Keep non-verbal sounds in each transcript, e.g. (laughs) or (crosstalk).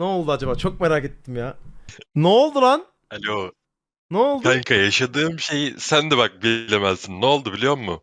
Ne oldu acaba? Çok merak ettim ya. Ne oldu lan? Alo. Ne oldu? Kanka yaşadığım şeyi sen de bak bilemezsin. Ne oldu biliyor musun?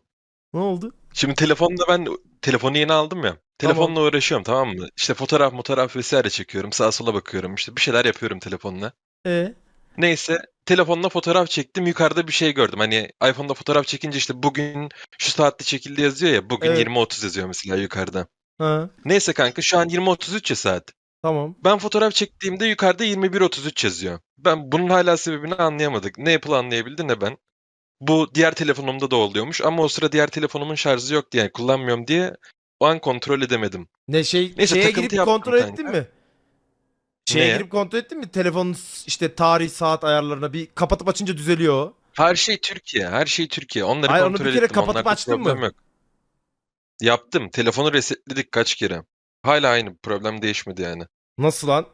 Ne oldu? Şimdi telefonda ben telefonu yeni aldım ya. Telefonla uğraşıyorum tamam mı? İşte fotoğraf fotoğraf vesaire çekiyorum. Sağa sola bakıyorum. İşte bir şeyler yapıyorum telefonla. E Neyse telefonla fotoğraf çektim. Yukarıda bir şey gördüm. Hani iPhone'da fotoğraf çekince işte bugün şu saatte çekildi yazıyor ya. Bugün Evet. 20.30 yazıyor mesela yukarıda. ha Neyse kanka şu an 20.33 ya saat. Tamam. Ben fotoğraf çektiğimde yukarıda 21.33 yazıyor. Ben bunun hala sebebini anlayamadık. Ne Apple anlayabildi ne ben. Bu diğer telefonumda da oluyormuş ama o sıra diğer telefonumun şarjı yoktu yani kullanmıyorum diye o an kontrol edemedim. Ne şey Neyse, şeye takıntı girip yaptım kontrol kanka. ettin mi? Şeye Neye? girip kontrol ettin mi? Telefonun işte tarih saat ayarlarına bir kapatıp açınca düzeliyor. o. Her şey Türkiye, her şey Türkiye. Onları Hayır, onu kontrol bir kere ettim. kapatıp Onlarda açtın mı? problem Yok. Yaptım. Telefonu resetledik kaç kere. Hala aynı problem değişmedi yani. Nasıl lan?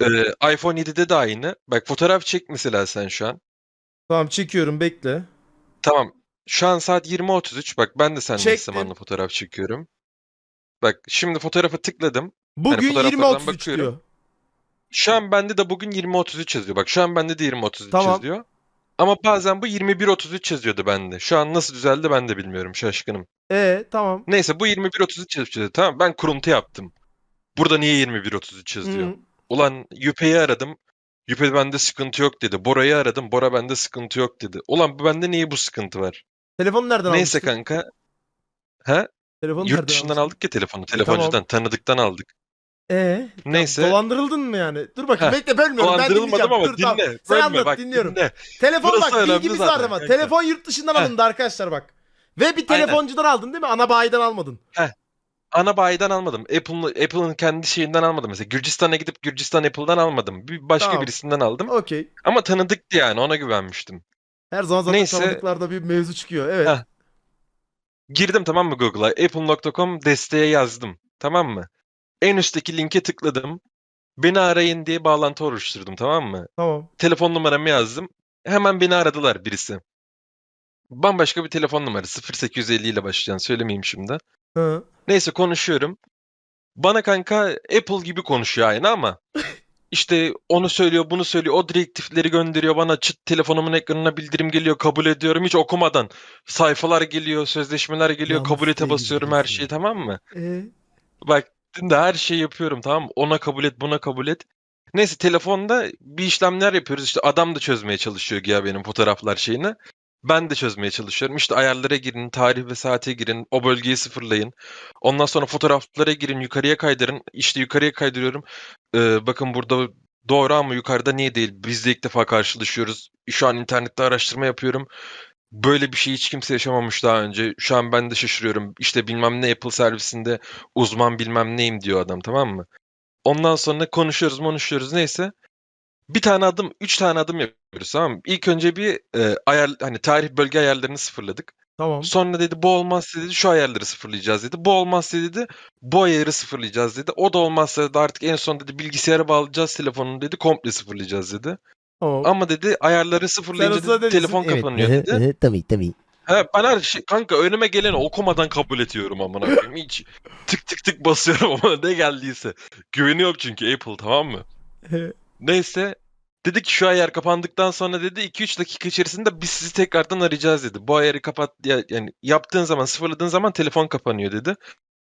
Ee, iPhone 7'de de aynı. Bak fotoğraf çek mesela sen şu an. Tamam çekiyorum bekle. Tamam. Şu an saat 20.33. Bak ben de seninle eş Çektim. zamanlı fotoğraf çekiyorum. Bak şimdi fotoğrafı tıkladım. Bugün fotoğraflardan 20.33 bakıyorum. diyor. Şu an bende de bugün 20.33 yazıyor. Bak şu an bende de 20.33 Tamam. yazıyor. Ama bazen bu 21.33 yazıyordu bende. Şu an nasıl düzeldi ben de bilmiyorum. Şaşkınım. E tamam. Neyse bu 21.33 yazıyor. Tamam ben kuruntu yaptım. Burada niye 21.33 yazıyor? Hı. Ulan Yüpe'yi aradım. Yüpe bende sıkıntı yok dedi. Bora'yı aradım. Bora bende sıkıntı yok dedi. Ulan bu bende niye bu sıkıntı var? Telefonu nereden Neyse almıştın? kanka. He? Telefonu nereden Yurt dışından almıştın? aldık ya telefonu. Telefoncudan, tanıdıktan aldık. E Neyse. Dolandırıldın mı yani? Dur bakayım Heh, bekle bölmüyorum ben dinleyeceğim. Dolandırılmadım ama Dur, tamam. dinle. Sen Bölme, anlat bak, dinliyorum. dinle. Telefon Burası bak önemli bilgimiz zaten var ama. kanka. Telefon yurt dışından Heh. alındı arkadaşlar bak. Ve bir Aynen. telefoncudan aldın değil mi? Ana bayiden almadın. Ana bayiden almadım. Apple'ın Apple'ın kendi şeyinden almadım. Mesela Gürcistan'a gidip Gürcistan Apple'dan almadım. Bir başka Tamam. birisinden aldım. Okey. Ama tanıdıktı yani ona güvenmiştim. Her zaman zaten Neyse. tanıdıklarda bir mevzu çıkıyor. Evet. Heh. Girdim tamam mı Google'a? Apple.com desteğe yazdım. Tamam mı? En üstteki linke tıkladım. Beni arayın diye bağlantı oluşturdum tamam mı? Tamam. Telefon numaramı yazdım. Hemen beni aradılar birisi. Bambaşka bir telefon numarası 0850 ile başlayan söylemeyeyim şimdi. Hı. Neyse konuşuyorum. Bana kanka Apple gibi konuşuyor aynı ama (laughs) işte onu söylüyor bunu söylüyor o direktifleri gönderiyor bana çıt telefonumun ekranına bildirim geliyor kabul ediyorum hiç okumadan sayfalar geliyor sözleşmeler geliyor Yalnız kabul ete basıyorum her şeyi tamam mı? E, Bak de her şeyi yapıyorum tamam? Ona kabul et buna kabul et. Neyse telefonda bir işlemler yapıyoruz işte adam da çözmeye çalışıyor ya benim fotoğraflar şeyini. Ben de çözmeye çalışıyorum. İşte ayarlara girin, tarih ve saate girin, o bölgeyi sıfırlayın. Ondan sonra fotoğraflara girin, yukarıya kaydırın. İşte yukarıya kaydırıyorum. Ee, bakın burada doğru ama yukarıda niye değil? Biz de ilk defa karşılaşıyoruz. Şu an internette araştırma yapıyorum. Böyle bir şey hiç kimse yaşamamış daha önce. Şu an ben de şaşırıyorum. İşte bilmem ne Apple servisinde uzman bilmem neyim diyor adam tamam mı? Ondan sonra konuşuyoruz konuşuyoruz neyse. Bir tane adım, üç tane adım yapıyoruz tamam mı? İlk önce bir e, ayar, hani tarih bölge ayarlarını sıfırladık. tamam. Sonra dedi bu olmazsa dedi şu ayarları sıfırlayacağız dedi. Bu olmazsa dedi bu ayarı sıfırlayacağız dedi. O da olmazsa da artık en son dedi bilgisayara bağlayacağız telefonunu dedi komple sıfırlayacağız dedi. Tamam. Ama dedi ayarları sıfırlayınca dedi, telefon evet. kapanıyor dedi. tabii tabii. He, ben her şey kanka önüme geleni okumadan kabul ediyorum amına koyayım. Hiç tık tık tık basıyorum ama ne geldiyse. Güveniyorum çünkü Apple tamam mı? (laughs) Neyse dedi ki şu ayar kapandıktan sonra dedi 2-3 dakika içerisinde biz sizi tekrardan arayacağız dedi. Bu ayarı kapat ya, yani yaptığın zaman sıfırladığın zaman telefon kapanıyor dedi.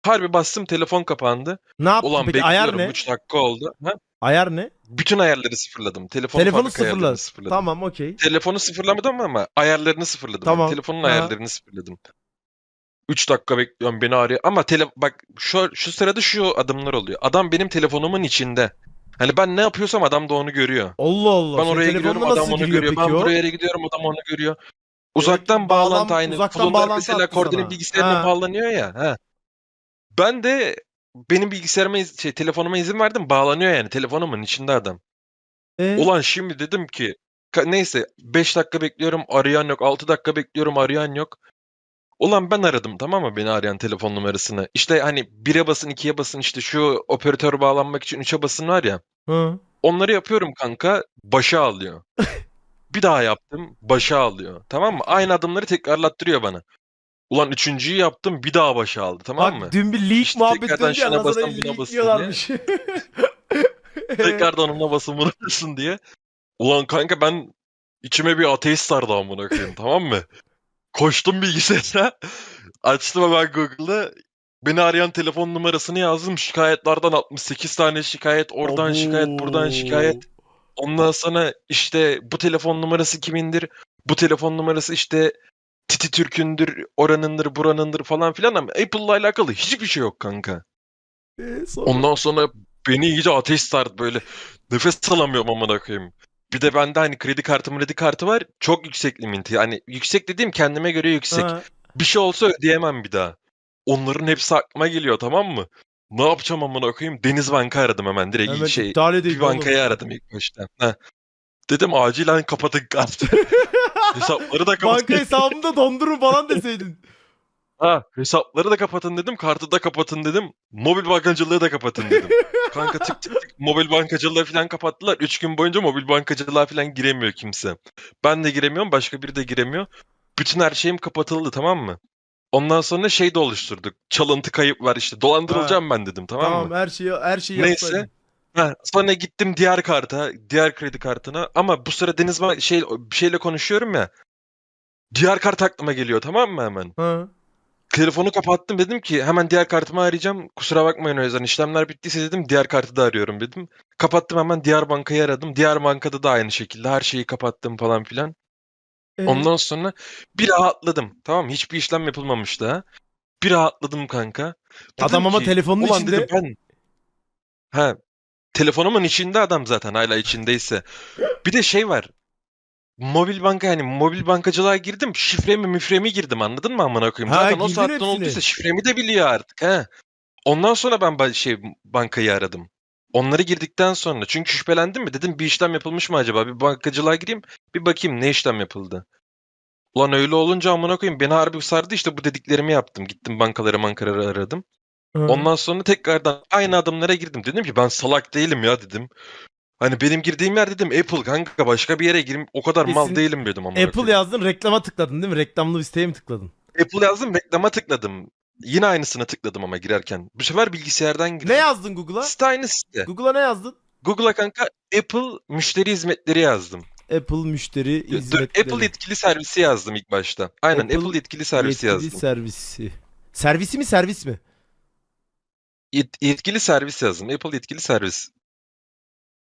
Harbi bastım telefon kapandı. ne yaptın Ulan peki? Ayar ne? 3 dakika oldu. Ha? Ayar ne? Bütün ayarları sıfırladım. Telefonu, Telefonu sıfırladın. sıfırladım. Tamam okey. Telefonu sıfırlamadım ama ayarlarını sıfırladım. Tamam. Telefonun Aha. ayarlarını sıfırladım. 3 dakika bekliyorum beni arıyor. Ama tele bak şu, şu sırada şu adımlar oluyor. Adam benim telefonumun içinde. Hani ben ne yapıyorsam adam da onu görüyor. Allah Allah. Ben oraya gidiyorum adam onu görüyor. Ben o? buraya gidiyorum adam onu görüyor. Uzaktan bağlam- bağlantı aynı. uzaktan bağlantı mesela attı koordine sana. bilgisayarına bağlanıyor ya. Ha. Ben de benim bilgisayarıma iz- şey, telefonuma izin verdim bağlanıyor yani telefonumun içinde adam. E, Ulan şimdi dedim ki ka- neyse 5 dakika bekliyorum arayan yok. 6 dakika bekliyorum arayan yok. Ulan ben aradım tamam mı beni arayan telefon numarasını. İşte hani 1'e basın 2'ye basın işte şu operatör bağlanmak için 3'e basın var ya. Hı. Onları yapıyorum kanka başa alıyor. (laughs) bir daha yaptım başa alıyor. Tamam mı? Aynı adımları tekrarlattırıyor bana. Ulan üçüncüyü yaptım bir daha başa aldı tamam Bak mı? dün bir leak İşte muhabbet tekrardan döndü ya şuna Lazan'a (laughs) basın, buna basın leakliyorlarmış. Tekrardan ona basın vurmasın diye. Ulan kanka ben içime bir ateist sardı amına koyayım tamam mı? Koştum bilgisayara. (laughs) Açtım hemen Google'da. Beni arayan telefon numarasını yazdım. Şikayetlerden 68 tane şikayet. Oradan şikayet, buradan şikayet. Ondan sonra işte bu telefon numarası kimindir? Bu telefon numarası işte Titi Türk'ündür, oranındır, buranındır falan filan ama Apple'la alakalı hiçbir şey yok kanka. Ee, sonra- Ondan sonra beni iyice ateş sardı böyle. Nefes alamıyorum amına koyayım. Bir de bende hani kredi kartı kredi kartı var. Çok yüksek limiti. Hani yüksek dediğim kendime göre yüksek. Ha. Bir şey olsa ödeyemem bir daha. Onların hepsi aklıma geliyor tamam mı? Ne yapacağım amına koyayım? Deniz Banka aradım hemen direkt Hemen şey. Bir bankayı aradım ilk başta. Heh. Dedim acilen kapatın kartı. (laughs) Hesapları da kapatın. Banka hesabımı da dondurun falan deseydin. Ha, hesapları da kapatın dedim, kartı da kapatın dedim, mobil bankacılığı da kapatın dedim. Kanka tık tık tık mobil bankacılığı falan kapattılar. 3 gün boyunca mobil bankacılığa falan giremiyor kimse. Ben de giremiyorum, başka biri de giremiyor. Bütün her şeyim kapatıldı tamam mı? Ondan sonra şey de oluşturduk. Çalıntı kayıp var işte. Dolandırılacağım ben dedim tamam, Tamam mı? her şeyi her şeyi Neyse. yapsaydın. Ha, sonra gittim diğer karta, diğer kredi kartına ama bu sıra Deniz Bank şey bir şeyle konuşuyorum ya. Diğer kart aklıma geliyor tamam mı hemen? Ha. Telefonu kapattım dedim ki hemen diğer kartımı arayacağım. Kusura bakmayın o yüzden işlemler bittiyse dedim diğer kartı da arıyorum dedim. Kapattım hemen diğer bankayı aradım. Diğer bankada da aynı şekilde her şeyi kapattım falan filan. Ee, Ondan sonra bir rahatladım. Tamam hiçbir işlem yapılmamış daha. Bir rahatladım kanka. Dedim Adam ama ki, telefonun içinde. dedim ben ha telefonumun içinde adam zaten hala içindeyse. Bir de şey var. Mobil banka yani mobil bankacılığa girdim. Şifremi müfremi girdim anladın mı amına koyayım? Ha, Zaten o girdin saatten hepsini. olduysa şifremi de biliyor artık ha. Ondan sonra ben ba- şey bankayı aradım. Onları girdikten sonra çünkü şüphelendim mi dedim bir işlem yapılmış mı acaba? Bir bankacılığa gireyim bir bakayım ne işlem yapıldı. Ulan öyle olunca amına koyayım beni harbi sardı işte bu dediklerimi yaptım. Gittim bankaları mankaları aradım. Ha. Ondan sonra tekrardan aynı adımlara girdim. Dedim ki ben salak değilim ya dedim. Hani benim girdiğim yer dedim Apple kanka başka bir yere girim o kadar mal Kesin değilim dedim amına Apple yazdın reklama tıkladın değil mi? Reklamlı bir siteye mi tıkladın? Apple yazdım reklama tıkladım. Yine aynısına tıkladım ama girerken. Bu sefer bilgisayardan girdim. Ne yazdın Google'a? Site aynı site. Google'a ne yazdın? Google'a kanka Apple müşteri hizmetleri yazdım. Apple müşteri hizmetleri. Apple yetkili servisi yazdım ilk başta. Aynen Apple Apple, yetkili servisi yetkili yazdım. servisi. Servisi mi servis mi? Yet- yetkili servis yazdım. Apple yetkili servis.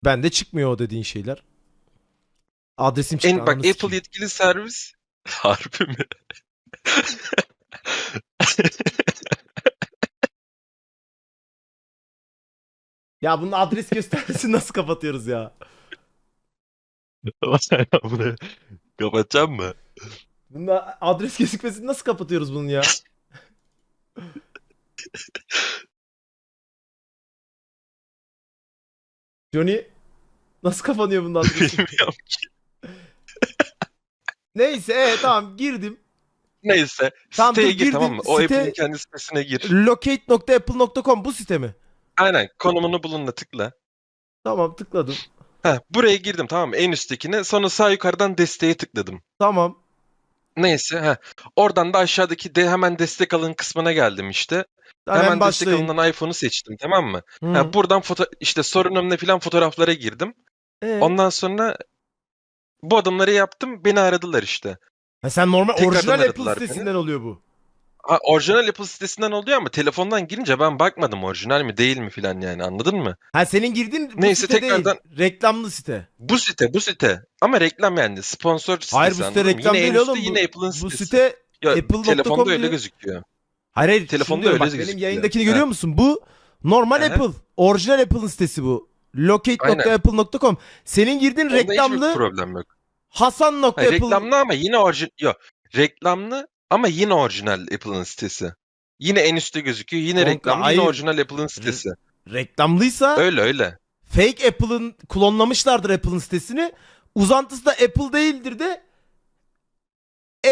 Bende çıkmıyor o dediğin şeyler. Adresim çıktı. En bak Apple sikeyim. yetkili servis. (laughs) Harbi mi? Ya bunun adres göstermesini nasıl kapatıyoruz ya? (laughs) Kapatacağım mı? Bunun adres gözükmesini nasıl kapatıyoruz bunun ya? (laughs) Johnny nasıl kapanıyor adresi? Bilmiyorum. (laughs) Neyse evet tamam girdim. Neyse. Tamam, siteye dur, gir tamam girdim. mı? O Site- Apple'in kendi sitesine gir. Locate.apple.com bu site mi? Aynen konumunu bulunla tıkla. Tamam tıkladım. Heh, buraya girdim tamam mı? En üsttekine. Sonra sağ yukarıdan desteğe tıkladım. Tamam. Neyse. Heh. Oradan da aşağıdaki de hemen destek alın kısmına geldim işte. Hemen, Hemen, destek başlayın. alınan iPhone'u seçtim tamam mı? Hı. Ha, buradan foto işte sorunumla falan fotoğraflara girdim. Ee? Ondan sonra bu adımları yaptım. Beni aradılar işte. Ha, sen normal Tekrardan orijinal Apple aradılar beni. sitesinden oluyor bu. Ha, orijinal Apple sitesinden oluyor ama telefondan girince ben bakmadım orijinal mi değil mi filan yani anladın mı? Ha senin girdiğin bu Neyse, site tekrardan- değil. Reklamlı site. Bu site bu site ama reklam yani sponsor sitesi Hayır bu site reklam yine değil oğlum. Bu, Yine Apple'ın bu sitesi. site Ya, Apple.com telefonda öyle diyor. gözüküyor. Hayır hayır. Telefonda öyle bak, benim gözüküyor. yayındakini görüyor musun? Bu normal Aha. Apple. Orijinal Apple'ın sitesi bu. Locate.apple.com. Senin girdiğin Onda reklamlı problem yok. Hasan.apple. Hayır, reklamlı ama yine orijinal yok. Reklamlı ama yine orijinal Apple'ın sitesi. Yine en üstte gözüküyor. Yine Kanka, reklamlı hayır. yine orijinal Apple'ın sitesi. Reklamlıysa Öyle öyle. fake Apple'ın klonlamışlardır Apple'ın sitesini. Uzantısı da Apple değildir de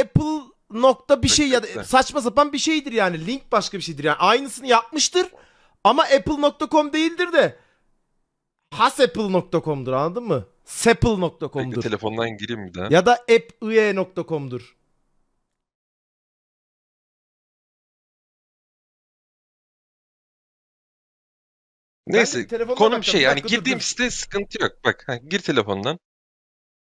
Apple nokta bir şey ya da saçma sapan bir şeydir yani. Link başka bir şeydir yani. Aynısını yapmıştır ama apple.com değildir de hasapple.com'dur anladın mı? Bekle, Sepple.com'dur. telefondan gireyim bir daha. Ya da appie.com'dur. Neyse konum bakacağım. şey Bir yani girdiğim site sıkıntı yok. Bak ha, gir telefondan.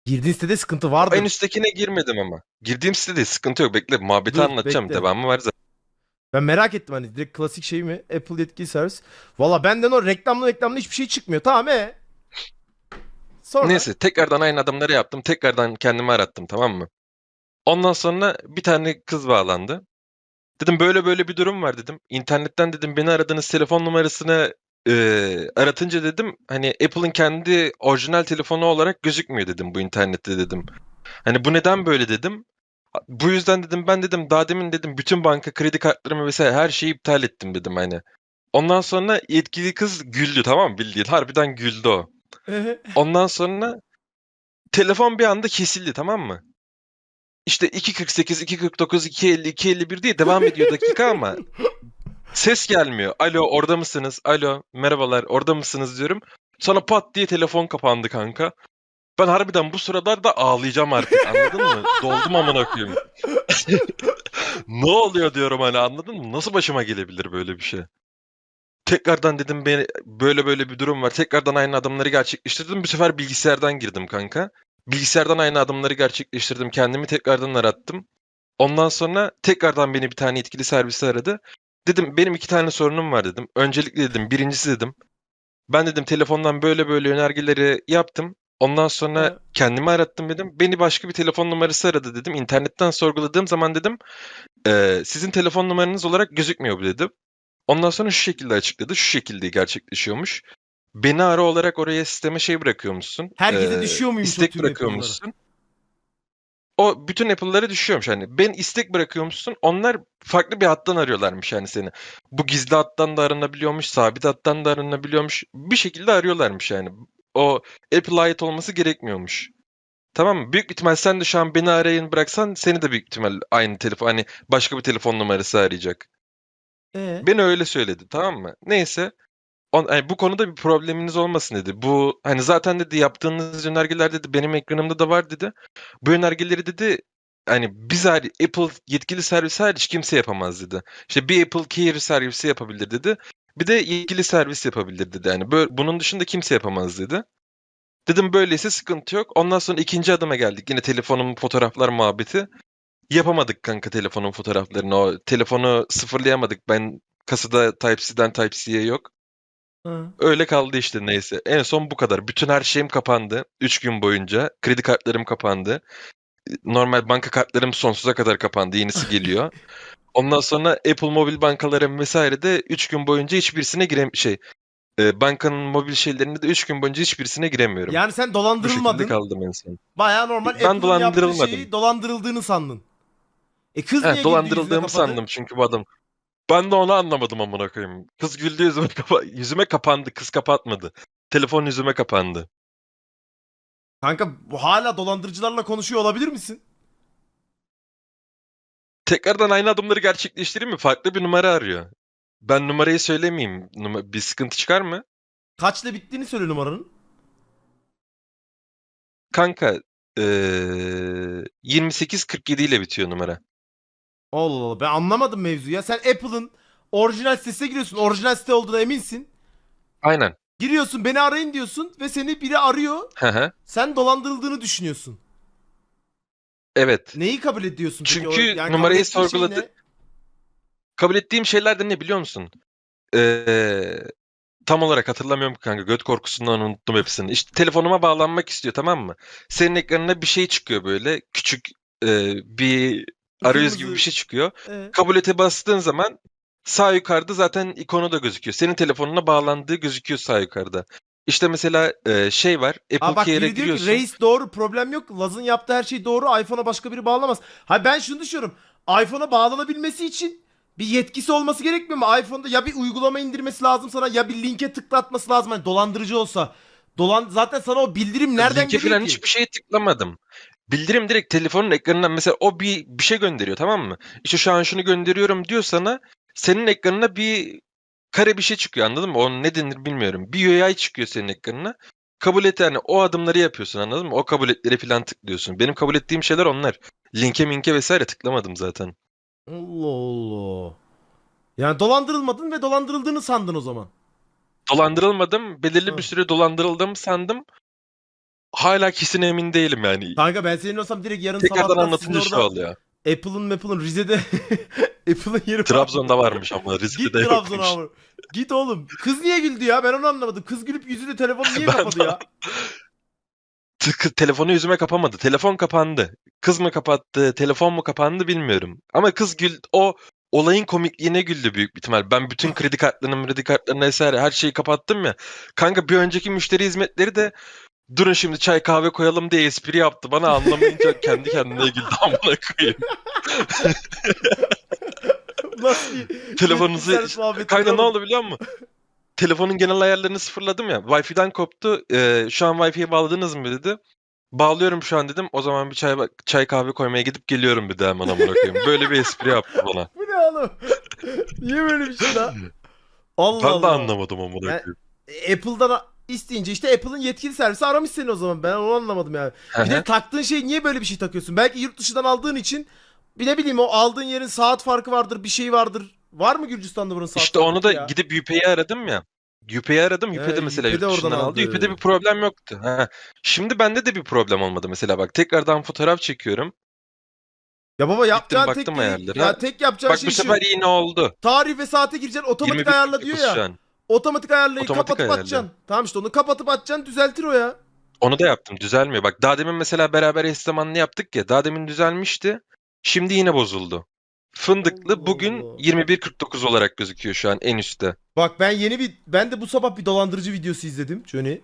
Girdiğin sitede sıkıntı vardı. En üsttekine girmedim ama. Girdiğim sitede sıkıntı yok. Bekle muhabbeti Dur, anlatacağım. bekle. Devamı var zaten. Ben merak ettim hani direkt klasik şey mi? Apple yetkili servis. Valla benden o reklamlı reklamlı hiçbir şey çıkmıyor. Tamam e. Sonra. Neyse tekrardan aynı adımları yaptım. Tekrardan kendimi arattım tamam mı? Ondan sonra bir tane kız bağlandı. Dedim böyle böyle bir durum var dedim. İnternetten dedim beni aradığınız telefon numarasını eee, aratınca dedim hani Apple'ın kendi orijinal telefonu olarak gözükmüyor dedim bu internette dedim. Hani bu neden böyle dedim. Bu yüzden dedim ben dedim daha demin dedim bütün banka kredi kartlarımı vesaire her şeyi iptal ettim dedim hani. Ondan sonra yetkili kız güldü tamam mı bildiğin harbiden güldü o. (laughs) Ondan sonra telefon bir anda kesildi tamam mı? İşte 2.48, 2.49, 2.50, 2.51 diye devam ediyor dakika ama (laughs) ses gelmiyor. Alo orada mısınız? Alo merhabalar orada mısınız diyorum. Sonra pat diye telefon kapandı kanka. Ben harbiden bu sıralarda ağlayacağım artık anladın mı? (laughs) Doldum amına koyayım. (laughs) ne oluyor diyorum hani anladın mı? Nasıl başıma gelebilir böyle bir şey? Tekrardan dedim beni böyle böyle bir durum var. Tekrardan aynı adımları gerçekleştirdim. Bu sefer bilgisayardan girdim kanka. Bilgisayardan aynı adımları gerçekleştirdim. Kendimi tekrardan arattım. Ondan sonra tekrardan beni bir tane yetkili servisi aradı. Dedim benim iki tane sorunum var dedim. Öncelikle dedim birincisi dedim. Ben dedim telefondan böyle böyle önergeleri yaptım. Ondan sonra Evet. kendimi arattım dedim. Beni başka bir telefon numarası aradı dedim. İnternetten sorguladığım zaman dedim "Eee, sizin telefon numaranız olarak gözükmüyor bu dedim. Ondan sonra şu şekilde açıkladı. Şu şekilde gerçekleşiyormuş. Beni ara olarak oraya sisteme şey bırakıyormuşsun. Herkese eee, düşüyor muymuş o istek bırakıyormuşsun. O bütün Apple'lara düşüyormuş hani. Ben istek bırakıyormuşsun. Onlar farklı bir hattan arıyorlarmış yani seni. Bu gizli hattan da aranabiliyormuş, sabit hattan da aranabiliyormuş. Bir şekilde arıyorlarmış yani. O Apple'a ait olması gerekmiyormuş. Tamam mı? Büyük ihtimal sen de şu an beni arayın bıraksan seni de büyük ihtimal aynı telefon hani başka bir telefon numarası arayacak. Ee? Beni öyle söyledi tamam mı? Neyse. On, hani bu konuda bir probleminiz olmasın dedi. Bu hani zaten dedi yaptığınız önergeler dedi benim ekranımda da var dedi. Bu önergeleri dedi hani biz hariç Apple yetkili servisi hariç kimse yapamaz dedi. İşte bir Apple Care servisi yapabilir dedi. Bir de yetkili servis yapabilir dedi. Yani böyle, bunun dışında kimse yapamaz dedi. Dedim böyleyse sıkıntı yok. Ondan sonra ikinci adıma geldik. Yine telefonumun fotoğraflar muhabbeti. Yapamadık kanka telefonun fotoğraflarını. O telefonu sıfırlayamadık. Ben kasada Type-C'den Type-C'ye yok. Hı. Öyle kaldı işte neyse. En son bu kadar. Bütün her şeyim kapandı. 3 gün boyunca. Kredi kartlarım kapandı. Normal banka kartlarım sonsuza kadar kapandı. Yenisi geliyor. (laughs) Ondan sonra Apple mobil bankalarım vesaire de 3 gün boyunca hiçbirisine girem şey e, bankanın mobil şeylerinde de 3 gün boyunca hiçbirisine giremiyorum. Yani sen bu şekilde dolandırılmadın. kaldım en son. Baya normal Ben Apple'ın yaptığı dolandırılmadım. şeyi dolandırıldığını sandın. E kız niye girdi yüzüne dolandırıldığımı kapadı? sandım çünkü bu adam. Ben de onu anlamadım amına koyayım. Kız güldü yüzüme, (laughs) kapa yüzüme kapandı. Kız kapatmadı. Telefon yüzüme kapandı. Kanka bu hala dolandırıcılarla konuşuyor olabilir misin? Tekrardan aynı adımları gerçekleştireyim mi? Farklı bir numara arıyor. Ben numarayı söylemeyeyim. Numa- bir sıkıntı çıkar mı? Kaçla bittiğini söyle numaranın. Kanka eee 2847 ile bitiyor numara. Allah Allah ben anlamadım mevzuyu ya. Sen Apple'ın orijinal sitesine giriyorsun. Orijinal site olduğuna eminsin. Aynen. Giriyorsun beni arayın diyorsun ve seni biri arıyor. Hı hı. Sen dolandırıldığını düşünüyorsun. Evet. Neyi kabul ediyorsun peki? Çünkü O- kabul numarayı ettiğin şey sorguladı- ne? Kabul ettiğim şeyler de ne biliyor musun? Eee, tam olarak hatırlamıyorum kanka. Göt korkusundan unuttum hepsini. İşte telefonuma bağlanmak istiyor tamam mı? Senin ekranına bir şey çıkıyor böyle. Küçük eee, bir arayüz gibi bir şey çıkıyor. Ee, Kabul ete bastığın zaman sağ yukarıda zaten ikonu da gözüküyor. Senin telefonuna bağlandığı gözüküyor sağ yukarıda. İşte mesela e, şey var. Apple Aa bak Care'e biri diyor ki giriyorsun. reis doğru problem yok. Laz'ın yaptığı her şey doğru. iPhone'a başka biri bağlamaz. Ha ben şunu düşünüyorum. iPhone'a bağlanabilmesi için bir yetkisi olması gerekmiyor mu? iPhone'da ya bir uygulama indirmesi lazım sana ya bir linke tıklatması lazım. Hani dolandırıcı olsa. Dolan zaten sana o bildirim nereden Linke geliyor falan ki? hiçbir şeye tıklamadım. Bildirim direkt telefonun ekranından mesela o bir bir şey gönderiyor tamam mı? İşte şu an şunu gönderiyorum diyor sana. Senin ekranına bir kare bir şey çıkıyor anladın mı? O ne denir bilmiyorum. Bir UI çıkıyor senin ekranına. Kabul et yani o adımları yapıyorsun anladın mı? O kabul etleri falan tıklıyorsun. Benim kabul ettiğim şeyler onlar. Linke minke vesaire tıklamadım zaten. Allah Allah. Yani dolandırılmadın ve dolandırıldığını sandın o zaman. dolandırılmadım. Belirli Hı. bir süre dolandırıldım sandım. Hala kesin emin değilim yani. Kanka ben senin olsam direkt yarın Tekrardan sabahtan anlatınca şu orada oluyor. Apple'ın Apple'ın Rize'de (laughs) Apple'ın yeri Trabzon'da varmış ama Git Rize'de Trabzon'a yokmuş. abi. Git oğlum. Kız niye güldü ya? Ben onu anlamadım. Kız gülüp yüzüne telefonu niye (laughs) Ben kapadı de- ya? Tık- telefonu yüzüme kapamadı. Telefon kapandı. Kız mı kapattı, telefon mu kapandı bilmiyorum. Ama kız gül o olayın komikliğine güldü büyük bir ihtimal. Ben bütün kredi kartlarını, kredi kartlarını vesaire her şeyi kapattım ya. Kanka bir önceki müşteri hizmetleri de durun şimdi çay kahve koyalım diye espri yaptı. Bana anlamayınca (laughs) kendi kendine güldü amına koyayım. (laughs) Nasıl Telefonunuzu- muhabbeti Kanka ne oğlum? oldu biliyor musun? Telefonun genel ayarlarını sıfırladım ya. Wi-Fi'den koptu. Ee, şu an Wi-Fi'ye bağladınız mı dedi. Bağlıyorum şu an dedim. O zaman bir çay çay kahve koymaya gidip geliyorum bir de hemen amına koyayım. Böyle bir espri yaptı bana. (laughs) Bu ne oğlum? niye böyle bir şey lan? Allah Ben Allah. de anlamadım amına Ben- koyayım. Apple'dan isteyince işte Apple'ın yetkili servisi aramış seni o zaman. Ben onu anlamadım yani. Bir de taktığın şey niye böyle bir şey takıyorsun? Belki yurt dışından aldığın için bir ne bileyim o aldığın yerin saat farkı vardır, bir şey vardır. Var mı Gürcistan'da bunun saat İşte onu farkı da ya? gidip UP'yi aradım ya. UP'yi aradım. UP'de mesela UP'de yurt dışından oradan aldı. aldı. UP'de bir problem yoktu. Ha. Şimdi bende de bir problem olmadı mesela bak. Tekrardan fotoğraf çekiyorum. Ya baba yapacağın tek baktım ayarlara. Ya tek yapacağın Bak şey bu sefer şu. yine oldu. Tarih ve saate gireceksin otomatik 21.49 ayarla diyor ya. şu an. Otomatik ayarlayı Otomatik kapatıp ayarla. atacaksın. Tamam işte onu kapatıp atacaksın düzeltir o ya. Onu da yaptım. Düzelmiyor. Bak daha demin mesela beraber eş zamanlı yaptık ya. Daha demin düzelmişti. Şimdi yine bozuldu. Fındıklı Allah bugün Allah. 21.49 olarak gözüküyor şu an en üstte. Bak ben yeni bir ben de bu sabah bir dolandırıcı videosu izledim Johnny.